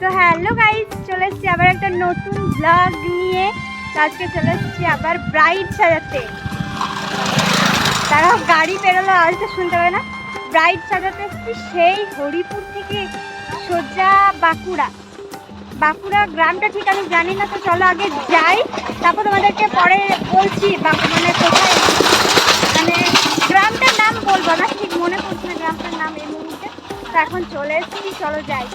তো hello guys চলে এসেছি আবার একটা নতুন ব্লগ নিয়ে। তো আজকে চলে এসেছি আবার ব্রাইড সাজাতে। তারা গাড়ি পেরোলো আজকে শুনতে পাবে না। ব্রাইড সাজাতে এসেছি সেই হরিপুর থেকে সোজা বাঁকুড়া। বাঁকুড়া গ্রামটা ঠিক আমি জানি না, তো চলো আগে যাই। তারপর তোমাদেরকে পরে বলছি মানে কোথায়। মানে গ্রামটার নাম বলব না, ঠিক মনে পড়ছে না গ্রামটার নাম এই মুহূর্তে। তো এখন চলে এসেছি, চলো যাই।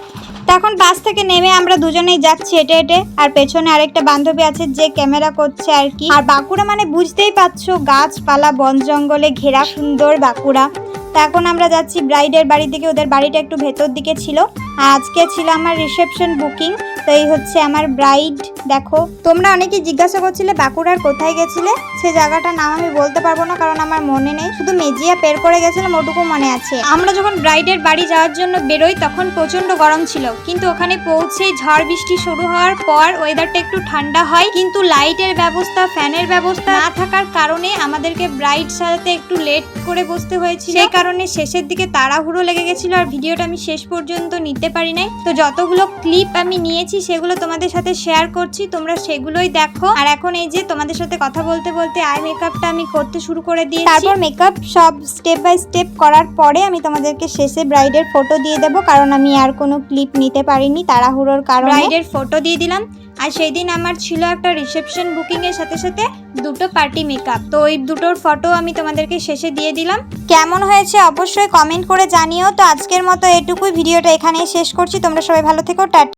তো এখন বাস থেকে নেমে আমরা দুজনেই যাচ্ছি হেঁটে হেঁটে। আর পেছনে আরেকটা বান্ধবী আছে যে ক্যামেরা করছে আর কি। আর বাঁকুড়া মানে বুঝতেই পারছ, গাছপালা, বন জঙ্গলে ঘেরা সুন্দর বাঁকুড়া। তো এখন আমরা যাচ্ছি ব্রাইডের বাড়ি দিকে, ওদের বাড়িটা একটু ভেতর দিকে ছিল। আর আজকে ছিল আমার রিসেপশন বুকিং, তো এই হচ্ছে আমার ব্রাইড, দেখো। তোমরা অনেকে জিজ্ঞাসা করছিলে, বাঁকুড়ার কোথায় গেছিলে? সে জায়গাটার নাম আমি বলতে পারব না, কারণ আমার মনে নেই। শুধু মেজিয়া পের করে গেছিলাম ওটুকু মনে আছে। আমরা যখন ব্রাইডের বাড়ি যাওয়ার জন্য বেরোই, তখন প্রচণ্ড গরম ছিল। কিন্তু ওখানে পৌঁছে ঝড় বৃষ্টি শুরু হওয়ার পর ওয়েদারটা একটু ঠান্ডা হয়। কিন্তু লাইটের ব্যবস্থা ফ্যানের ব্যবস্থা না থাকার কারণে আমাদেরকে ব্রাইড সাজাতে একটু লেট করে বসতে হয়েছিল। কারণে শেষের দিকে তাড়াহুড়ো লেগে গেছিল আর ভিডিওটা আমি শেষ পর্যন্ত নিতে পারি নাই। তো যতগুলো ক্লিপ আমি নিয়েছি সেগুলো তোমাদের সাথে শেয়ার করছি তোমরা সেগুলোই দেখো। আর এখন এই যে তোমাদের সাথে কথা বলতে বলতে আই মেকআপটা আমি করতে শুরু করে দিয়েছি। তারপর মেকআপ সব স্টেপ বাই স্টেপ করার পরে আমি তোমাদেরকে শেষে ব্রাইডের ফটো দিয়ে দেবো কারণ আমি আর কোনো ক্লিপ নিতে পারিনি তাড়াহুড়োর কারণে। ব্রাইডের ফটো দিয়ে দিলাম। আর সেই দিন আমার ছিল একটা রিসেপশন বুকিংয়ের সাথে সাথে দুটো পার্টি মেকআপ তো ওই দুটোর ফটো আমি তোমাদেরকে শেষে দিয়ে দিলাম। কেমন হয়েছে অবশ্যই কমেন্ট করে জানিও। তো আজকের মতো এটুকুই। ভিডিওটা এখানেই শেষ করছি। তোমরা সবাই ভালো থেকো। টাটা।